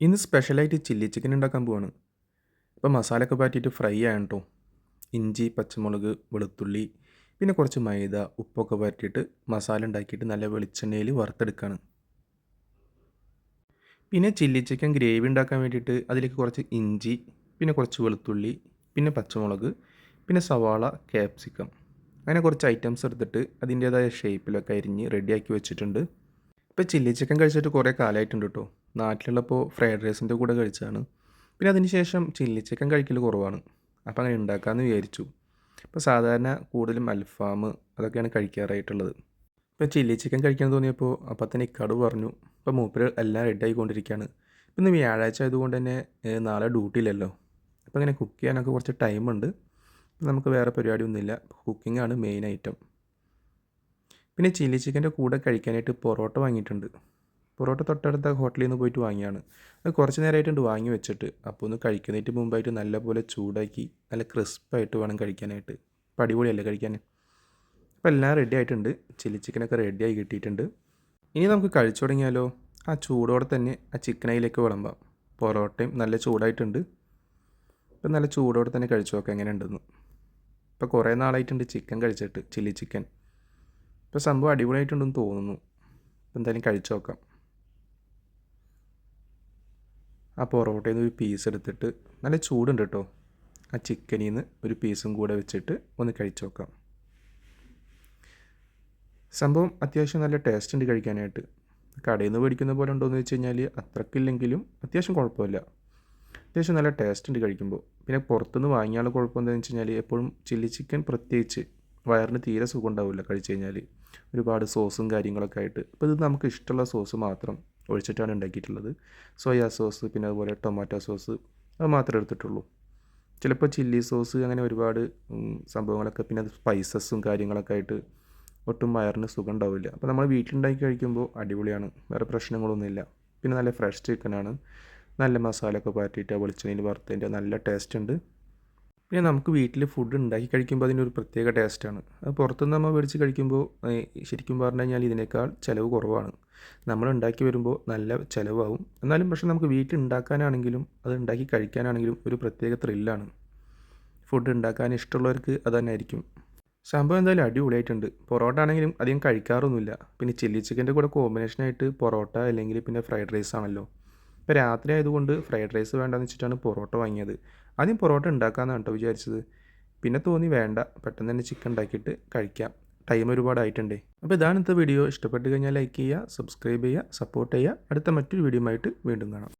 ഇന്ന് സ്പെഷ്യലായിട്ട് chilli chicken ഉണ്ടാക്കാൻ പോവാണ്. ഇപ്പോൾ മസാലയൊക്കെ പാറ്റിയിട്ട് ഫ്രൈ ആണ് കേട്ടോ ഇഞ്ചി പച്ചമുളക് വെളുത്തുള്ളി പിന്നെ കുറച്ച് മൈദ ഉപ്പൊക്കെ പാറ്റിയിട്ട് മസാല ഉണ്ടാക്കിയിട്ട് നല്ല വെളിച്ചെണ്ണയിൽ വറുത്തെടുക്കുകയാണ് പിന്നെ ചില്ലി ചിക്കൻ ഗ്രേവി ഉണ്ടാക്കാൻ വേണ്ടിയിട്ട് അതിലേക്ക് കുറച്ച് ഇഞ്ചി പിന്നെ കുറച്ച് വെളുത്തുള്ളി പിന്നെ പച്ചമുളക് പിന്നെ സവാള ക്യാപ്സിക്കം അങ്ങനെ കുറച്ച് ഐറ്റംസ് എടുത്തിട്ട് അതിന്റേതായ ഷേപ്പിലൊക്കെ അരിഞ്ഞ് റെഡിയാക്കി വെച്ചിട്ടുണ്ട്. ഇപ്പോൾ ചില്ലി ചിക്കൻ കഴിച്ചിട്ട് കുറേ കാലമായിട്ടുണ്ട് കേട്ടോ നാട്ടിലുള്ളപ്പോൾ ഫ്രൈഡ് റൈസിന്റെ കൂടെ കഴിച്ചാണ് പിന്നെ അതിന് ശേഷം ചില്ലി ചിക്കൻ കഴിക്കൽ കുറവാണ്. അപ്പോൾ അങ്ങനെ ഉണ്ടാക്കാമെന്ന് വിചാരിച്ചു. ഇപ്പോൾ സാധാരണ കൂടുതലും അൽഫാം അതൊക്കെയാണ് കഴിക്കാറായിട്ടുള്ളത്. ഇപ്പോൾ ചില്ലി ചിക്കൻ കഴിക്കാൻ തോന്നിയപ്പോൾ അപ്പോൾ തന്നെ ഇക്കാട് പറഞ്ഞു ഇപ്പോൾ മൂപ്പര് എല്ലാം റെഡി ആയിക്കൊണ്ടിരിക്കുകയാണ് ഇന്ന് വ്യാഴാഴ്ച ആയതുകൊണ്ട് തന്നെ നാളെ ഡ്യൂട്ടി ഇല്ലല്ലോ. അപ്പോൾ ഇങ്ങനെ കുക്ക് ചെയ്യാനൊക്കെ കുറച്ച് ടൈമുണ്ട് നമുക്ക് വേറെ പരിപാടിയൊന്നുമില്ല. കുക്കിംഗ് ആണ് മെയിൻ ഐറ്റം പിന്നെ ചില്ലി ചിക്കന്റെ കൂടെ കഴിക്കാനായിട്ട് പൊറോട്ട വാങ്ങിയിട്ടുണ്ട്. പൊറോട്ട തൊട്ടടുത്ത ഹോട്ടലിൽ നിന്ന് പോയിട്ട് വാങ്ങിയാണ്. അത് കുറച്ച് നേരമായിട്ടുണ്ട് വാങ്ങി വെച്ചിട്ട്. അപ്പോൾ ഒന്ന് കഴിക്കുന്നതിന് മുമ്പായിട്ട് നല്ലപോലെ ചൂടാക്കി നല്ല ക്രിസ്പായിട്ട് വേണം കഴിക്കാനായിട്ട്. അപ്പോൾ അടിപൊളിയല്ലേ കഴിക്കാൻ? അപ്പോൾ എല്ലാം റെഡി ആയിട്ടുണ്ട്. ചില്ലി ചിക്കനൊക്കെ റെഡിയായി കിട്ടിയിട്ടുണ്ട്. ഇനി നമുക്ക് കഴിച്ചു തുടങ്ങിയാലോ? ആ ചൂടോടെ തന്നെ ആ ചിക്കനയിലേക്ക് വിളമ്പാം. പൊറോട്ടയും നല്ല ചൂടായിട്ടുണ്ട്. ഇപ്പം നല്ല ചൂടോടെ തന്നെ കഴിച്ചു നോക്കാം എങ്ങനെ ഉണ്ടെന്ന് ഇപ്പോൾ കുറേ നാളായിട്ടുണ്ട് ചിക്കൻ കഴിച്ചിട്ട് ചില്ലി ചിക്കൻ ഇപ്പോൾ സംഭവം അടിപൊളിയായിട്ടുണ്ടെന്ന് തോന്നുന്നു. എന്തായാലും കഴിച്ചു നോക്കാം. ആ പൊറോട്ടയിൽ നിന്ന് ഒരു പീസ് എടുത്തിട്ട് നല്ല ചൂടുണ്ട് കേട്ടോ ആ ചിക്കനിൽ നിന്ന് ഒരു പീസും കൂടെ വെച്ചിട്ട് ഒന്ന് കഴിച്ചു നോക്കാം. സംഭവം അത്യാവശ്യം നല്ല ടേസ്റ്റ് ഉണ്ട് കഴിക്കാനായിട്ട്. കടയിൽ നിന്ന് മേടിക്കുന്ന പോലെ ഉണ്ടോ എന്ന് വെച്ച് കഴിഞ്ഞാൽ അത്രക്കില്ലെങ്കിലും അത്യാവശ്യം കുഴപ്പമില്ല. അത്യാവശ്യം നല്ല ടേസ്റ്റ് ഉണ്ട് കഴിക്കുമ്പോൾ പിന്നെ പുറത്തുനിന്ന് വാങ്ങിയാലുള്ള കുഴപ്പം എന്താണെന്ന് വെച്ച് കഴിഞ്ഞാൽ എപ്പോഴും ചില്ലി ചിക്കൻ പ്രത്യേകിച്ച് വയറിന് തീരെ സുഖം ഉണ്ടാവില്ല കഴിച്ചു കഴിഞ്ഞാൽ. ഒരുപാട് സോസും കാര്യങ്ങളൊക്കെ ആയിട്ട്. അപ്പോൾ ഇത് നമുക്ക് ഇഷ്ടമുള്ള സോസ് മാത്രം ഒഴിച്ചിട്ടാണ് ഉണ്ടാക്കിയിട്ടുള്ളത്. സോയാ സോസ് പിന്നെ അതുപോലെ ടൊമാറ്റോ സോസ് അത് മാത്രമേ എടുത്തിട്ടുള്ളൂ. ചിലപ്പോൾ ചില്ലി സോസ് അങ്ങനെ ഒരുപാട് സംഭവങ്ങളൊക്കെ പിന്നെ സ്പൈസസും കാര്യങ്ങളൊക്കെ ആയിട്ട് ഒട്ടും വയറിന് സുഖം ഉണ്ടാവില്ല അപ്പോൾ നമ്മൾ വീട്ടിലുണ്ടാക്കി കഴിക്കുമ്പോൾ അടിപൊളിയാണ്. വേറെ പ്രശ്നങ്ങളൊന്നുമില്ല. പിന്നെ നല്ല ഫ്രഷ് ചിക്കനാണ്. നല്ല മസാലയൊക്കെ പാറ്റിയിട്ട് വെളിച്ചെണ്ണയിൽ വറുത്തതിന്റെ നല്ല ടേസ്റ്റ് ഉണ്ട്. പിന്നെ നമുക്ക് വീട്ടിൽ ഫുഡ് ഉണ്ടാക്കി കഴിക്കുമ്പോൾ അതിനൊരു പ്രത്യേക ടേസ്റ്റാണ് അത് പുറത്തുനിന്ന് നമ്മൾ മേടിച്ച് കഴിക്കുമ്പോൾ ശരിക്കും പറഞ്ഞു കഴിഞ്ഞാൽ ഇതിനേക്കാൾ ചിലവ് കുറവാണ്. നമ്മൾ ഉണ്ടാക്കി വരുമ്പോൾ നല്ല ചിലവാകും എന്നാലും പക്ഷേ നമുക്ക് വീട്ടിൽ ഉണ്ടാക്കാനാണെങ്കിലും അത് ഉണ്ടാക്കി കഴിക്കാനാണെങ്കിലും ഒരു പ്രത്യേക ത്രില്ലാണ് ഫുഡ് ഉണ്ടാക്കാൻ ഇഷ്ടമുള്ളവർക്ക് അത് തന്നെ ആയിരിക്കും. സംഭവം എന്തായാലും അടിപൊളിയായിട്ടുണ്ട്. പൊറോട്ട ആണെങ്കിലും അധികം കഴിക്കാറൊന്നുമില്ല. പിന്നെ ചില്ലി ചിക്കന്റെ കൂടെ കോമ്പിനേഷനായിട്ട് പൊറോട്ട അല്ലെങ്കിൽ പിന്നെ ഫ്രൈഡ് റൈസ് ആണല്ലോ. ഇപ്പോൾ രാത്രി ആയതുകൊണ്ട് ഫ്രൈഡ് റൈസ് വേണ്ടെന്ന് വെച്ചിട്ടാണ് പൊറോട്ട വാങ്ങിയത്. ആദ്യം പൊറോട്ട ഉണ്ടാക്കാമെന്നാണ് കേട്ടോ വിചാരിച്ചത്. പിന്നെ തോന്നി വേണ്ട പെട്ടെന്ന് തന്നെ ചിക്കൻ ഉണ്ടാക്കിയിട്ട് കഴിക്കാം. ടൈം ഒരുപാടായിട്ടുണ്ടേ അപ്പോൾ ഇതാണ് ഇന്നത്തെ വീഡിയോ ഇഷ്ടപ്പെട്ട് കഴിഞ്ഞാൽ ലൈക്ക് ചെയ്യുക സബ്സ്ക്രൈബ് ചെയ്യുക സപ്പോർട്ട് ചെയ്യുക. അടുത്ത മറ്റൊരു വീഡിയോ ആയിട്ട് വീണ്ടും കാണാം.